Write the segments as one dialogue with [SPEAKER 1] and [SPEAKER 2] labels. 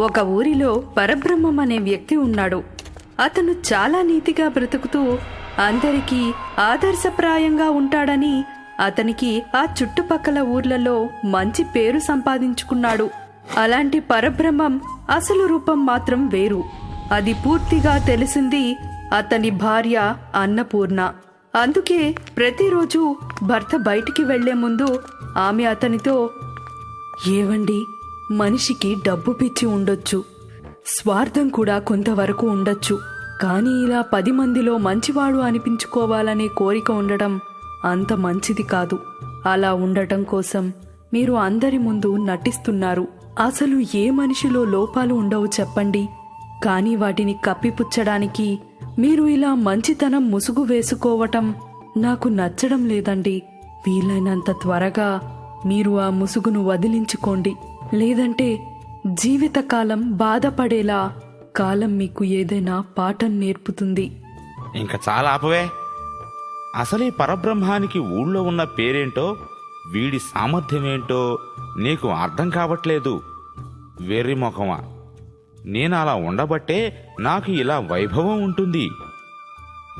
[SPEAKER 1] ఒక ఊరిలో పరబ్రహ్మం అనే వ్యక్తి ఉన్నాడు. అతను చాలా నీతిగా బ్రతుకుతూ అందరికీ ఆదర్శప్రాయంగా ఉంటాడని అతనికి ఆ చుట్టుపక్కల ఊర్లలో మంచి పేరు సంపాదించుకున్నాడు. అలాంటి పరబ్రహ్మం అసలు రూపం మాత్రం వేరు. అది పూర్తిగా తెలిసింది అతని భార్య అన్నపూర్ణ. అందుకే ప్రతిరోజు భర్త బయటికి వెళ్ళే ముందు ఆమె అతనితో ఏవండి మనిషికి డబ్బు పిచ్చి ఉండొచ్చు. స్వార్థం కూడా కొంతవరకు ఉండొచ్చు. కానీ ఇలా పది మందిలో మంచివాడు అనిపించుకోవాలనే కోరిక ఉండటం అంత మంచిది కాదు. అలా ఉండటం కోసం మీరు అందరి ముందు నటిస్తున్నారు. అసలు ఏ మనిషిలో లోపాలు ఉండవు చెప్పండి. కానీ వాటిని కప్పిపుచ్చడానికి మీరు ఇలా మంచితనం ముసుగు వేసుకోవటం నాకు నచ్చడం లేదండి. వీలైనంత త్వరగా మీరు ఆ ముసుగును వదిలించుకోండి. లేదంటే జీవితకాలం బాధపడేలా కాలం మీకు ఏదైనా పాఠం నేర్పుతుంది.
[SPEAKER 2] ఇంకా చాలా ఆపవే. అసలు పరబ్రహ్మానికి ఊళ్ళో ఉన్న పేరేంటో వీడి సామర్థ్యమేంటో నీకు అర్థం కావట్లేదు. వెర్రి ముఖమా. నేను అలా ఉండబట్టే నాకు ఇలా వైభవం ఉంటుంది.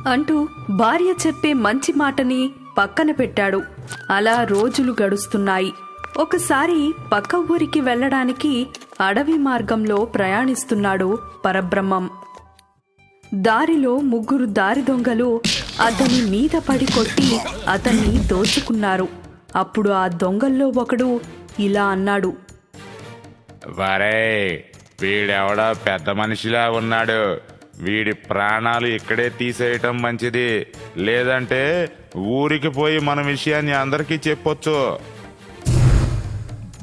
[SPEAKER 1] అంటూ భార్య చెప్పే మంచి మాటని పక్కన పెట్టాడు. అలా రోజులు గడుస్తున్నాయి. ఒకసారి పక్క ఊరికి వెళ్ళడానికి అడవి మార్గంలో ప్రయాణిస్తున్నాడు పరబ్రహ్మం. దారిలో ముగ్గురు దారి దొంగలు అతని మీద పడి కొట్టి అతన్ని దోచుకున్నారు. అప్పుడు ఆ దొంగల్లో ఒకడు ఇలా అన్నాడు.
[SPEAKER 2] వరే వీడెవడో పెద్ద మనిషిలా ఉన్నాడు. వీడి ప్రాణాలు ఇక్కడే తీసేయటం మంచిది. లేదంటే ఊరికి పోయి మన విషయాన్ని అందరికీ చెప్పొచ్చు.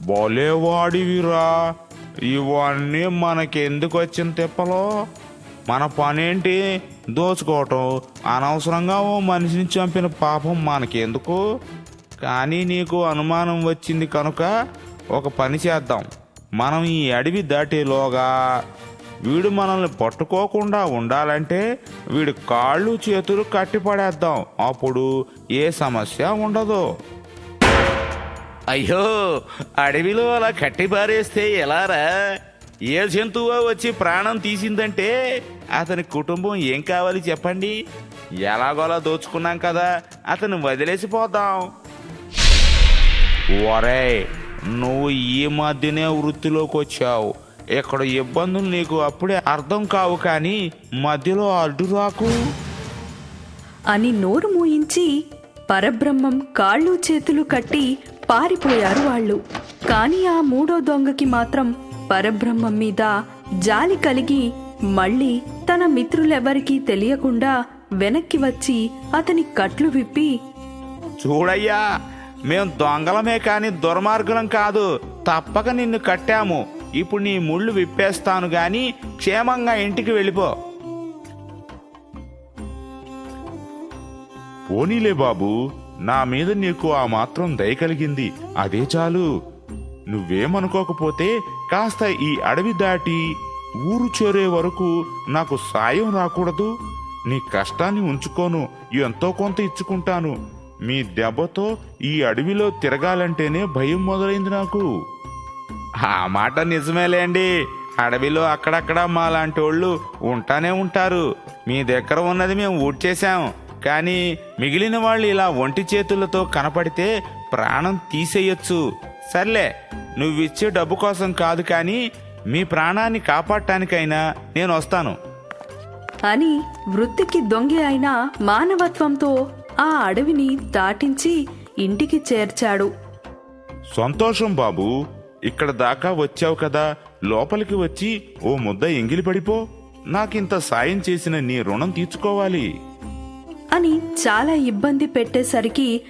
[SPEAKER 2] బోలేవాడివిరా ఇవన్నీ మనకెందుకు వచ్చిన తిప్పలో? మన పనేంటి? దోచుకోవటం. అనవసరంగా ఓ మనిషిని చంపిన పాపం మనకెందుకు? కానీ నీకు అనుమానం వచ్చింది కనుక ఒక పని చేద్దాం. మనం ఈ అడవి దాటేలోగా వీడు మనల్ని పట్టుకోకుండా ఉండాలంటే వీడి కాళ్ళు చేతులు కట్టిపడేద్దాం. అప్పుడు ఏ సమస్య ఉండదు. అయ్యో అడవిలో అలా కట్టి పారేస్తే ఎలారా? ఏ జంతువు వచ్చి ప్రాణం తీసిందంటే అతని కుటుంబం ఏం కావాలి చెప్పండి? ఎలాగోలా దోచుకున్నాం కదా అతను వదిలేసిపోతాం ఒరే నువ్వు ఈ మధ్యనే వృత్తిలోకి వచ్చావు. ఇక్కడ ఇబ్బందులు నీకు అప్పుడే అర్థం కావు కానీ మధ్యలో అడ్డు రాకు.
[SPEAKER 1] అని నోరు మూయించి పరబ్రహ్మం కాళ్ళు చేతులు కట్టి పారిపోయారు వాళ్ళు. కానీ ఆ మూడో దొంగకి మాత్రం పరబ్రహ్మం మీద జాలి కలిగి మళ్ళీ తన మిత్రులెవరికీ తెలియకుండా వెనక్కి వచ్చి అతని కట్లు విప్పి
[SPEAKER 2] చూడయ్యా మేం దొంగలమే కాని దుర్మార్గులం కాదు. తప్పక నిన్ను కట్టాము. ఇప్పుడు నీ ముళ్ళు విప్పేస్తాను గాని క్షేమంగా ఇంటికి వెళ్ళిపో. పోనీలే బాబు నా మీద నీకు ఆ మాత్రం దయ కలిగింది. అదే చాలు. నువ్వేమనుకోకపోతే కాస్త ఈ అడవి దాటి ఊరు చేరే వరకు నాకు సాయం రాకూడదు. నీ కష్టాన్ని ఉంచుకోను. ఎంతో కొంత ఇచ్చుకుంటాను. మీ దెబ్బతో ఈ అడవిలో తిరగాలంటేనే భయం మొదలైంది నాకు. ఆ మాట నిజమేలేండి. అడవిలో అక్కడక్కడ మా లాంటి వాళ్ళు ఉంటానే ఉంటారు. మీ దగ్గర ఉన్నది మేము ఊడ్చేశాం. కానీ మిగిలిన వాళ్ళు ఇలా ఒంటి చేతులతో కనపడితే ప్రాణం తీసేయొచ్చు. సర్లే నువ్విచ్చే డబ్బు కోసం కాదు కానీ మీ ప్రాణాన్ని కాపాడటానికైనా నేను వస్తాను.
[SPEAKER 1] అని వృత్తికి దొంగ అయిన మానవత్వంతో ఆ అడవిని దాటించి ఇంటికి చేర్చాడు.
[SPEAKER 2] సంతోషం బాబు ఇక్కడ దాకా వచ్చావు కదా లోపలికి వచ్చి ఓ ముద్ద ఎంగిలి పడిపో. నాకింత సాయం చేసిన నీ రుణం తీర్చుకోవాలి.
[SPEAKER 1] అని చాలా ఇబ్బంది పెట్టేసరికి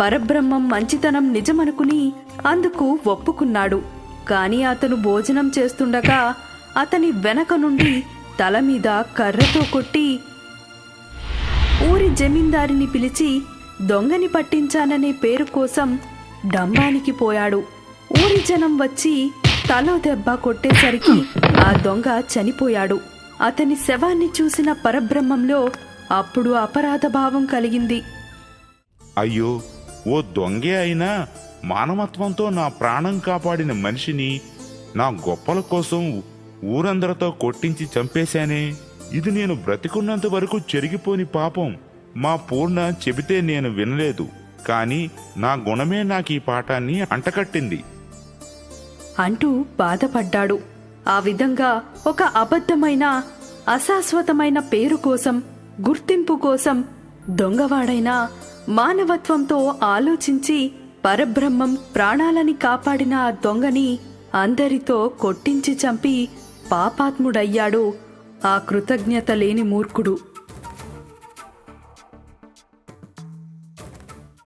[SPEAKER 1] పరబ్రహ్మం మంచితనం నిజమనుకుని అందుకు ఒప్పుకున్నాడు. కాని అతను భోజనం చేస్తుండగా అతని వెనక నుండి తల మీద కర్రతో కొట్టి ఊరి జమీందారిని పిలిచి దొంగని పట్టించాననే పేరు కోసం డంబానికి పోయాడు. ఊరి జనం వచ్చి తలో దెబ్బ కొట్టేసరికి ఆ దొంగ చనిపోయాడు. అతని శవాన్ని చూసిన పరబ్రహ్మంలో అప్పుడు అపరాధ భావం కలిగింది.
[SPEAKER 2] అయ్యో ఓ దొంగే అయినా మానవత్వంతో నా ప్రాణం కాపాడిన మనిషిని నా గొప్పల కోసం ఊరందరితో కొట్టించి చంపేశానే. ఇది నేను బ్రతికున్నంత వరకు చెరిగిపోని పాపం. మా పూర్ణ చెబితే నేను వినలేదు. కానీ నా గుణమే నాకు ఈ పాఠాన్ని అంటకట్టింది.
[SPEAKER 1] అంటూ బాధపడ్డాడు. ఆ విధంగా ఒక అబద్ధమైన అశాశ్వతమైన పేరు కోసం గుర్తింపు కోసం దొంగవాడైనా మానవత్వంతో ఆలోచించి పరబ్రహ్మం ప్రాణాలని కాపాడిన ఆ దొంగని అందరితో కొట్టించి చంపి పాపాత్ముడయ్యాడు. ఆ కృతజ్ఞత లేని మూర్ఖుడు.